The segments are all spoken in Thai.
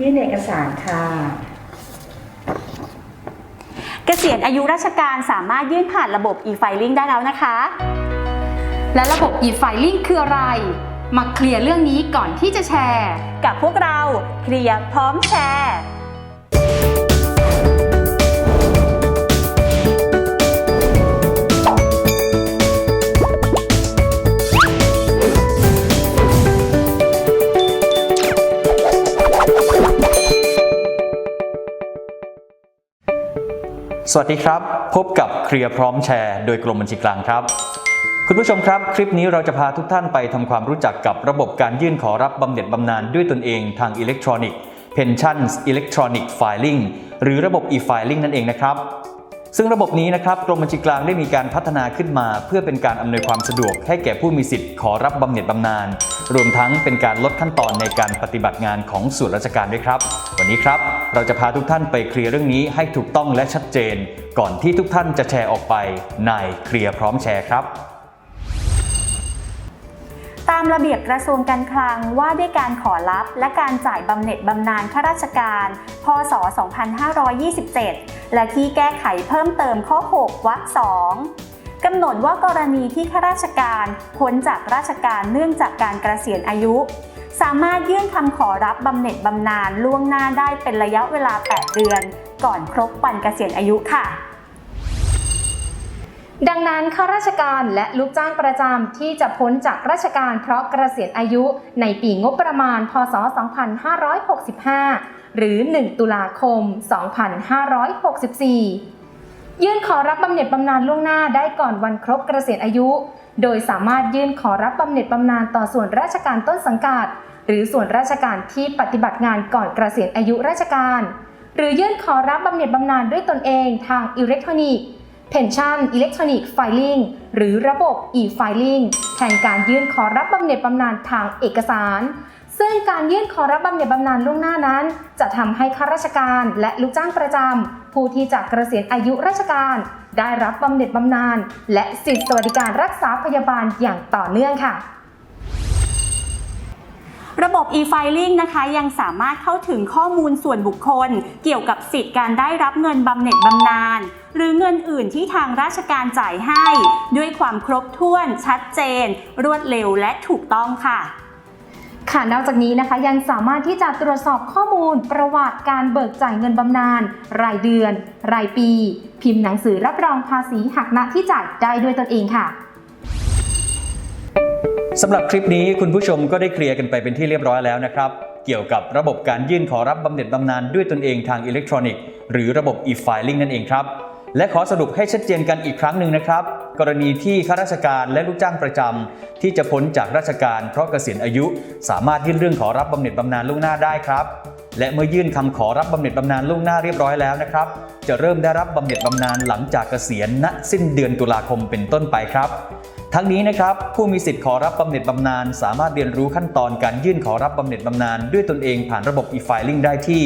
ยื่นเอกสารค่ะเกษียณอายุราชการสามารถยื่นผ่านระบบ e-filing ได้แล้วนะคะ และระบบ e-filing คืออะไร มาเคลียร์เรื่องนี้ก่อนที่จะแชร์ กับพวกเราเคลียร์พร้อมแชร์ สวัสดีครับ พบกับเคลียร์พร้อมแชร์โดยกรมบัญชีกลางครับ คุณผู้ชมครับ คลิปนี้เราจะพาทุกท่านไปทำความรู้จักกับระบบการยื่นขอรับบำเหน็จบำนาญด้วยตนเองทางอิเล็กทรอนิกส์ Pensions Electronic Filing หรือระบบ e-filing นั่นเองนะครับ ซึ่งระบบนี้นะครับกรมบัญชีกลางได้มีการพัฒนาขึ้นมา เพื่อเป็นการอำนวยความสะดวกให้แก่ผู้มีสิทธิ์ขอรับบำเหน็จบำนาญรวมทั้งเป็นการลดขั้นตอนในการปฏิบัติงานของส่วนราชการด้วยครับ วันนี้ครับ เราจะพาทุกท่านไปเคลียร์เรื่องนี้ให้ถูกต้องและชัดเจน ก่อนที่ทุกท่านจะแชร์ออกไปในเคลียร์พร้อมแชร์ครับตามระเบียบกระทรวงการคลังว่าด้วยการขอรับและการจ่ายบำเหน็จบำนาญข้าราชการ พศ 2527 และที่แก้ไขเพิ่มเติมข้อ 6 วรรค 2 กำหนดว่ากรณีที่ข้าราชการพ้นจากราชการเนื่องจากการเกษียณอายุ สามารถยื่นคำขอรับบำเหน็จบำนาญล่วงหน้าได้เป็นระยะเวลา 8 เดือน ก่อนครบวันเกษียณอายุค่ะ ดังนั้นข้าราชการและลูกจ้างประจำที่จะพ้นจากราชการเพราะเกษียณอายุในปีงบประมาณ พศ 2565 หรือ 1 ตุลาคม 2564ยื่นขอรับบำเหน็จบำนาญล่วงหน้าได้ก่อนวันครบเกษียณอายุโดยสามารถยื่นขอรับบำเหน็จบำนาญต่อส่วนราชการต้นสังกัด หรือส่วนราชการที่ปฏิบัติงานก่อนเกษียณอายุราชการ หรือยื่นขอรับบำเหน็จบำนาญด้วยตนเองทางอิเล็กทรอนิกส์ Pension Electronic Filing หรือระบบ e-filing แทนการยื่นขอรับบำเหน็จบำนาญทางเอกสาร ซึ่งการยื่นขอรับบำเหน็จบำนาญล่วงหน้านั้น จะทำให้ข้าราชการและลูกจ้างประจำ ผู้ที่จะเกษียณอายุราชการ ได้รับบำเหน็จบำนาญและสิทธิสวัสดิการรักษาพยาบาลอย่างต่อเนื่องค่ะระบบ e-filing นะคะยังสามารถเข้าถึงข้อมูลส่วนบุคคล เกี่ยวกับสิทธิการได้รับเงินบำเหน็จบำนาญหรือเงินอื่นที่ทางราชการจ่ายให้ ด้วยความครบถ้วนชัดเจน รวดเร็วและถูกต้องค่ะ ค่ะนอกจากนี้นะคะยังสามารถที่จะตรวจสอบข้อมูลประวัติการเบิกจ่ายเงินบำนาญรายเดือน รายปี พิมพ์หนังสือรับรองภาษีหักหน้าที่จ่ายได้ด้วยตนเองค่ะสำหรับคลิปนี้คุณผู้ชมก็ได้เคลียร์กันไปเป็นที่เรียบร้อยแล้วนะครับ เกี่ยวกับระบบการยื่นขอรับบำเหน็จบำนาญด้วยตนเองทางอิเล็กทรอนิกส์ หรือระบบ e-filing นั่นเองครับ และขอสรุปให้ชัดเจนกันอีกครั้งหนึ่งนะครับ กรณีที่ข้าราชการและลูกจ้างประจำที่จะพ้นจากราชการเพราะเกษียณอายุ สามารถยื่นเรื่องขอรับบำเหน็จบำนาญล่วงหน้าได้ครับ และเมื่อยื่นคำขอรับบำเหน็จบำนาญล่วงหน้าเรียบร้อยแล้วนะครับ จะเริ่มได้รับบำเหน็จบำนาญหลังจากเกษียณณสิ้นเดือนตุลาคมเป็นต้นไปครับ ทั้งนี้นะครับผู้มีสิทธิ์ขอรับบำเหน็จบำนาญสามารถเรียนรู้ขั้นตอนการยื่นขอรับบำเหน็จบำนาญด้วยตนเองผ่านระบบ e-filing ได้ที่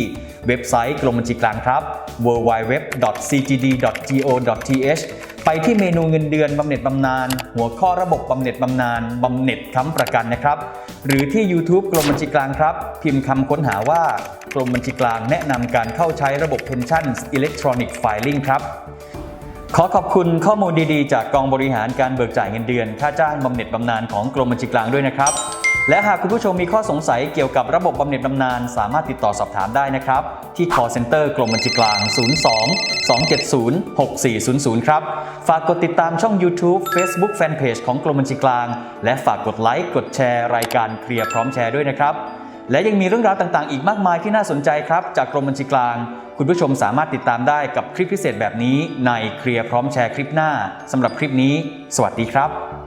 เว็บไซต์กรมบัญชีกลางครับ www.cgd.go.th ไปที่เมนูเงินเดือนบำเหน็จบำนาญหัวข้อระบบบำเหน็จบำนาญบำเหน็จค้ำประกันนะครับ หรือที่ YouTube กรมบัญชีกลางครับ พิมพ์คำค้นหาว่ากรมบัญชีกลางแนะนำการเข้าใช้ระบบ Pensions Electronic Filing ครับ ขอขอบคุณข้อมูลดีๆ จากกองบริหารการเบิกจ่ายเงินเดือน ค่าจ้างบำเหน็จบำนาญของกรมบัญชีกลางด้วยนะครับ และหากคุณผู้ชมมีข้อสงสัยเกี่ยวกับระบบบำเหน็จบำนาญสามารถติดต่อสอบถามได้นะครับ ที่ call center กรมบัญชีกลาง 02 270 6400 ครับ ฝากกดติดตามช่อง YouTube Facebook Fanpage ของกรมบัญชีกลาง และฝากกดไลค์กดแชร์รายการเคลียร์พร้อมแชร์ด้วยนะครับ และยังมีเรื่องราวต่างๆ อีกมากมายที่น่าสนใจครับ จากกรมบัญชีกลาง คุณผู้ชมสามารถติดตามได้กับคลิปพิเศษแบบนี้ในเคลียร์พร้อมแชร์คลิปหน้าสำหรับคลิปนี้ สวัสดีครับ